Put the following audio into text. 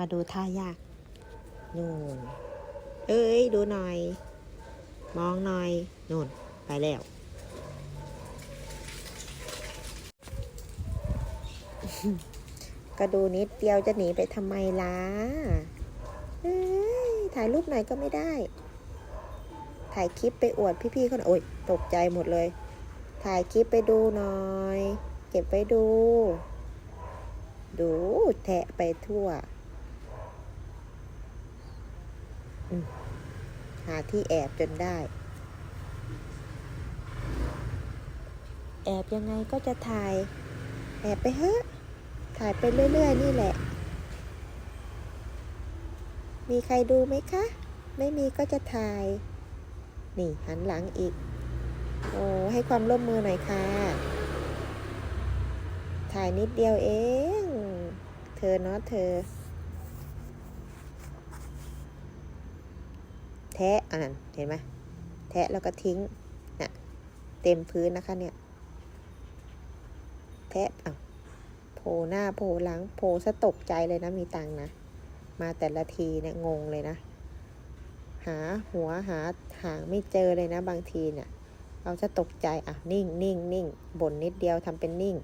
มาดูท่ายากนู่นเอ้ย ดูหน่อย มองหน่อยนู่น ไปแล้ว ก็ดูนิดเดียวจะหนีไปทำไมล่ะเอ้ย ถ่ายรูปหน่อยก็ไม่ได้ ถ่ายคลิปไปอวดพี่ๆเขาหน่อยโอ๊ยตกใจหมดเลย ถ่ายคลิปไปดูหน่อย เก็บไว้ดู ดูแทะไปทั่วอืม หาที่แอบจนได้ แอบยังไงก็จะถ่าย แอบไปเถอะถ่ายไปเรื่อย ๆ นี่แหละ มีใครดูไหมคะ ไม่มีก็จะถ่าย นี่หันหลังอีก โอ้ให้ความร่วมมือหน่อยค่ะ ถ่ายนิดเดียวเอง เธอเนาะเธอ ทะอันนั้นเห็นไหมแทะแล้วก็ทิ้งน่ะเต็มพื้นนะคะเนี่ย แทะอะโผล่หน้าโผล่หลังโผล่สะตกใจเลยนะมีตังนะ มาแต่ละทีเนี่ยงงเลยนะ หาหัวหาหางไม่เจอเลยนะบางทีเนี่ยเราจะตกใจอะนิ่งนิ่งนิ่งบ่นนิดเดียวทำเป็นนิ่ง